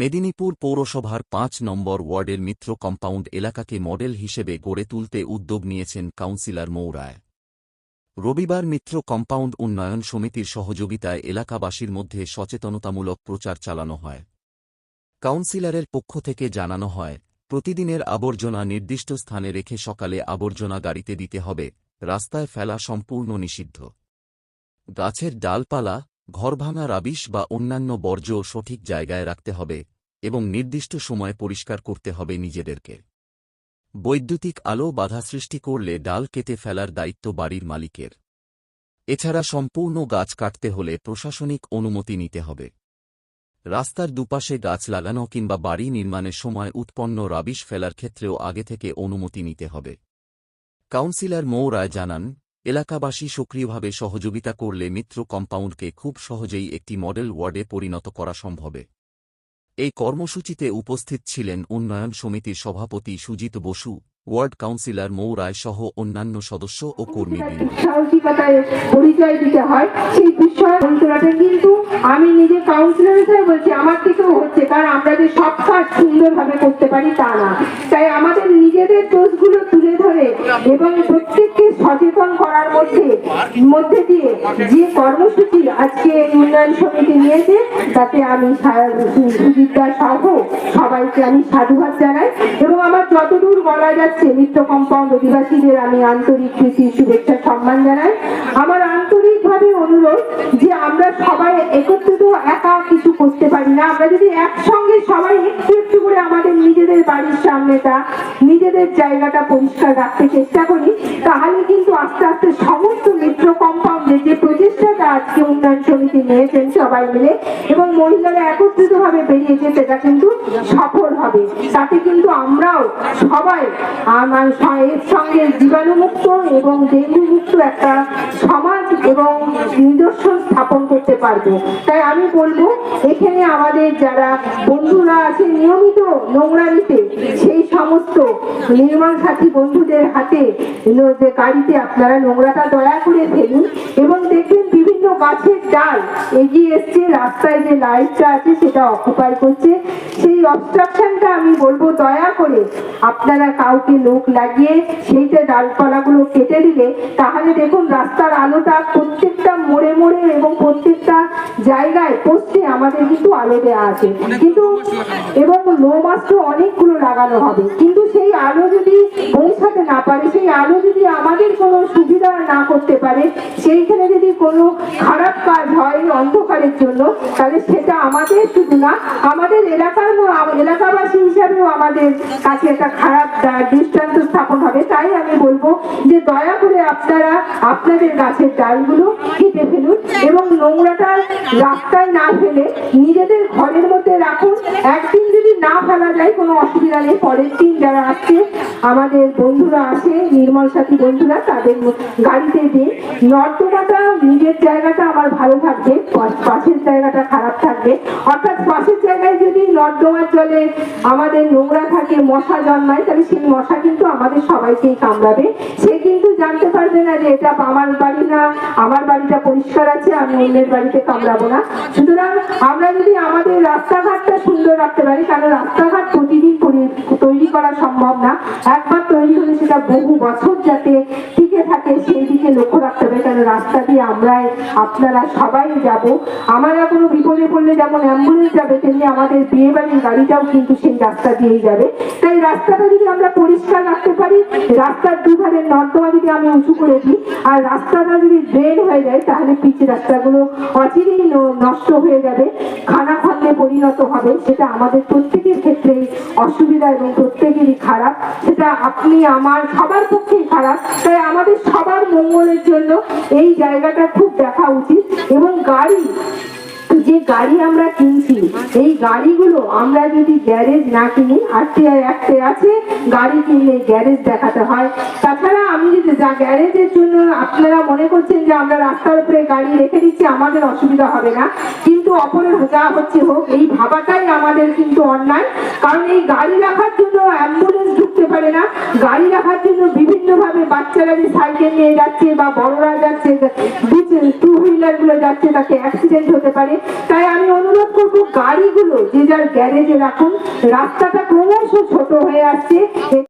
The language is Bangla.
মেদিনীপুর পৌরসভার পাঁচ নম্বর ওয়ার্ডের মিত্র কম্পাউন্ড এলাকাকে মডেল হিসেবে গড়ে তুলতে উদ্যোগ নিয়েছেন কাউন্সিলর মৌরায়। রবিবার মিত্র কম্পাউন্ড উন্নয়ন সমিতির সহযোগিতায় এলাকাবাসীর মধ্যে সচেতনতামূলক প্রচার চালানো হয়। কাউন্সিলরের পক্ষ থেকে জানানো হয়, প্রতিদিনের আবর্জনা নির্দিষ্ট স্থানে রেখে সকালে আবর্জনা গাড়িতে দিতে হবে, রাস্তায় ফেলা সম্পূর্ণ নিষিদ্ধ। গাছের ডালপালা ঘরভাঙা রাবিশ বা অন্যান্য বর্জ্য সঠিক জায়গায় রাখতে হবে এবং নির্দিষ্ট সময়ে পরিষ্কার করতে হবে নিজেদেরকে। বৈদ্যুতিক আলো বাধা সৃষ্টি করলে ডাল কেটে ফেলার দায়িত্ব বাড়ির মালিকের। এছাড়া সম্পূর্ণ গাছ কাটতে হলে প্রশাসনিক অনুমতি নিতে হবে। রাস্তার দুপাশে গাছ লাগানো কিংবা বাড়ি নির্মাণের সময় উৎপন্ন রাবিশ ফেলার ক্ষেত্রেও আগে থেকে অনুমতি নিতে হবে। কাউন্সিলর মৌ রায় জানান এলাকাবাসী সক্রিয়ভাবে সহযোগিতা করলে মিত্র কম্পাউন্ডকে খুব সহজেই একটি মডেল ওয়ার্ডে পরিণত করা সম্ভবে। এই কর্মসূচিতে উপস্থিত ছিলেন উন্নয়ন সমিতির সভাপতি সুজিত বসু, ওয়ার্ড কাউন্সিলর মৌ রায় সহ অন্যান্য সদস্য ও সাহসিকতায় পরিচয় দিতে হয়, সেই বিষয় কিন্তু আমি নিজে কাউন্সিলর হিসেবে বলছি, আমার থেকেও হচ্ছে, কারণ আমরা যে সব কাজ সুন্দরভাবে করতে পারি তা না। তাই আমাদের নিজেদের দোষগুলো তুলে ধরে এবং প্রত্যেককে সচেতন করার মধ্যে মধ্যে দিয়ে যে কর্মসূচি আজকে উন্নয়ন সমিতি নিয়েছে, তাতে আমি সুজিতা সহ, সবাইকে আমি সাধুবাদ জানাই। এবং আমার যতদূর বলা যাচ্ছে, মিত্র কম্পাউন্ড অধিবাসীদের আমি আন্তরিক প্রীতি, শুভেচ্ছা, সম্মান জানাই। আমার আন্তরিকভাবে অনুরোধ যে আমরা সবাই একত্রিত একা কিছু করতে পারি না। আমরা যদি একসঙ্গে সবাই একটু একটু করে আমাদের নিজেদের সামনেটা নিজেদের জায়গাটা পরিষ্কার রাখতে চেষ্টা করি, তাহলে কিন্তু আস্তে আস্তে সমস্ত মিত্র কম্পাউন্ডের যে প্রচেষ্টাটা আজকে উন্নয়ন সমিতি নিয়েছেন সবাই মিলে, এবং মহিলারা একত্রিত ভাবে বেরিয়েছে সেটা কিন্তু সফল হবে। তাতে কিন্তু আমরাও সবাই আমার এর সঙ্গে জীবাণুমুক্ত এবং ডেঙ্গু মুক্ত একটা সমাজ এবং নিদর্শন স্থাপন করতে পারব। তাই আমি বলব, এখানে আমাদের যারা বন্ধুরা আছে, নিয়মিত নোংরা নিতে সেই সমস্ত নির্মাণ সাথী বন্ধুদের হাতে, গাড়িতে আপনারা নোংরাটা দয়া করে ফেলুন এবং দেখবেন বিভিন্ন গাছের ডাল এগিয়ে এসছে রাস্তায় যে লাইটটা আছে সেটা অকুপাই করছে। সেই অবস্ট্রাকশনটা আমি বলব দয়া করে আপনারা কাউকে লোক লাগিয়ে সেইটা ডালপালাগুলো কেটে দিলে তাহলে দেখুন রাস্তার আলোটা প্রত্যেকটা মোড়ে মোড়ে এবং প্রত্যেকটা জায়গায় পোস্টে আমাদের কিন্তু আলো দেওয়া আছে। কিন্তু এবং লো মাস্টও অনেকগুলো লাগানো হবে। কিন্তু আলো যদি পৌঁছাতে না পারে, সেই আলো যদি আমাদের কোনো সুবিধা না করতে পারে, সেইখানে যদি কোনো খারাপ কাজ হয় অন্ধকারের জন্য, তাহলে সেটা আমাদের শুধু না, আমাদের এলাকার এলাকাবাসী হিসাবেও আমাদের কাছে একটা খারাপ দৃষ্টান্ত স্থাপন হবে। তাই আমি বলব যে দয়া করে আপনারা আপনাদের গাছের ডালগুলো কেটে ফেলুন এবং নোংরাটা রাস্তায় না ফেলে নিজেদের ঘরের মধ্যে রাখুন। একদিন যদি না ফেলা যায়, কোনো অসুবিধা নেই। পরের দিন যারা আসছে, আমাদের বন্ধুরা আছে নির্মল সাথী বন্ধুরা, তাদের গাড়িতে দিয়ে নর্দমাটা নিজের জায়গাটা আমার ভালো থাকবে পাশের জায়গাটা খারাপ থাকবে। অর্থাৎ পাশের জায়গায় যদি নর্দমার জলে আমাদের নোংরা থাকে, মশা জন্মায়, তাহলে সেই মশা কিন্তু আমাদের সবাইকেই কামড়াবে। সে কিন্তু জানতে পারবে না যে এটা আমার বাড়ি না, আমার বাড়িটা পরিষ্কার আছে, আমি অন্যের বাড়িতে কামড়াবো না। সুতরাং আমরা যদি আমাদের রাস্তাঘাটটা সুন্দর রাখতে পারি, কারণ রাস্তাঘাট প্রতিদিন তৈরি করা সম্ভব না। একবার তৈরি হলে সেটা বহু বছর যাতে টিকে থাকে, সেই দিকে লক্ষ্য রাখতে হবে। কারণ রাস্তা দিয়ে আমরা আপনারা সবাই যাব। আমরা কোনো বিপদে পড়লে যেমন অ্যাম্বুলেন্স যাবে, তেমনি আমাদের বিয়ে বাড়ির গাড়িটাও কিন্তু সেই রাস্তা দিয়েই যাবে। তাই রাস্তাটা যদি আমরা পরিষ্কার রাখতে পারি, রাস্তার দুধারে নর্দমা যদি আমি উঁচু করে দিই, আর রাস্তাটা যদি ড্রেন হয়ে যায়, তাহলে পিচ রাস্তাগুলো অচিরেই নষ্ট হয়ে যাবে। খানা খন্দে পরিণত হবে সেটা আমাদের প্রত্যেকের ক্ষেত্রেই অসুবিধা এবং প্রত্যেকেরই খারাপ, সেটা আপনি আমার সবার পক্ষেই খারাপ, তাই আমাদের সবার মঙ্গলের জন্য এই জায়গাটা খুব দেখা উচিত এবং গাড়ি যে গাড়ি আমরা কিনছি এই গাড়িগুলো আমরা যদি গ্যারেজ না কিনি আটটি একটে আছে, গাড়ি কিনলে গ্যারেজ দেখাতে হয়। তাছাড়া আমি যদি যা গ্যারেজের জন্য আপনারা মনে করছেন যে আমরা রাস্তার উপরে গাড়ি রেখে দিচ্ছি, আমাদের অসুবিধা হবে না। কিন্তু অপরের যা হচ্ছে হোক, এই ভাবাটাই আমাদের কিন্তু অন্যায়। কারণ এই গাড়ি রাখার জন্য অ্যাম্বুলেন্স ঢুকতে পারে না। গাড়ি রাখার জন্য বিভিন্ন ভাবে বাচ্চারা যে সাইকেল নিয়ে যাচ্ছে বা বড়রা যাচ্ছে টু হুইলারগুলো যাচ্ছে, তাকে অ্যাক্সিডেন্ট হতে পারে। তাই আমি অনুরোধ করব, গাড়িগুলো যে যার গ্যারেজে রাখুন। রাস্তাটা ক্রমশ ছোট হয়ে আসছে।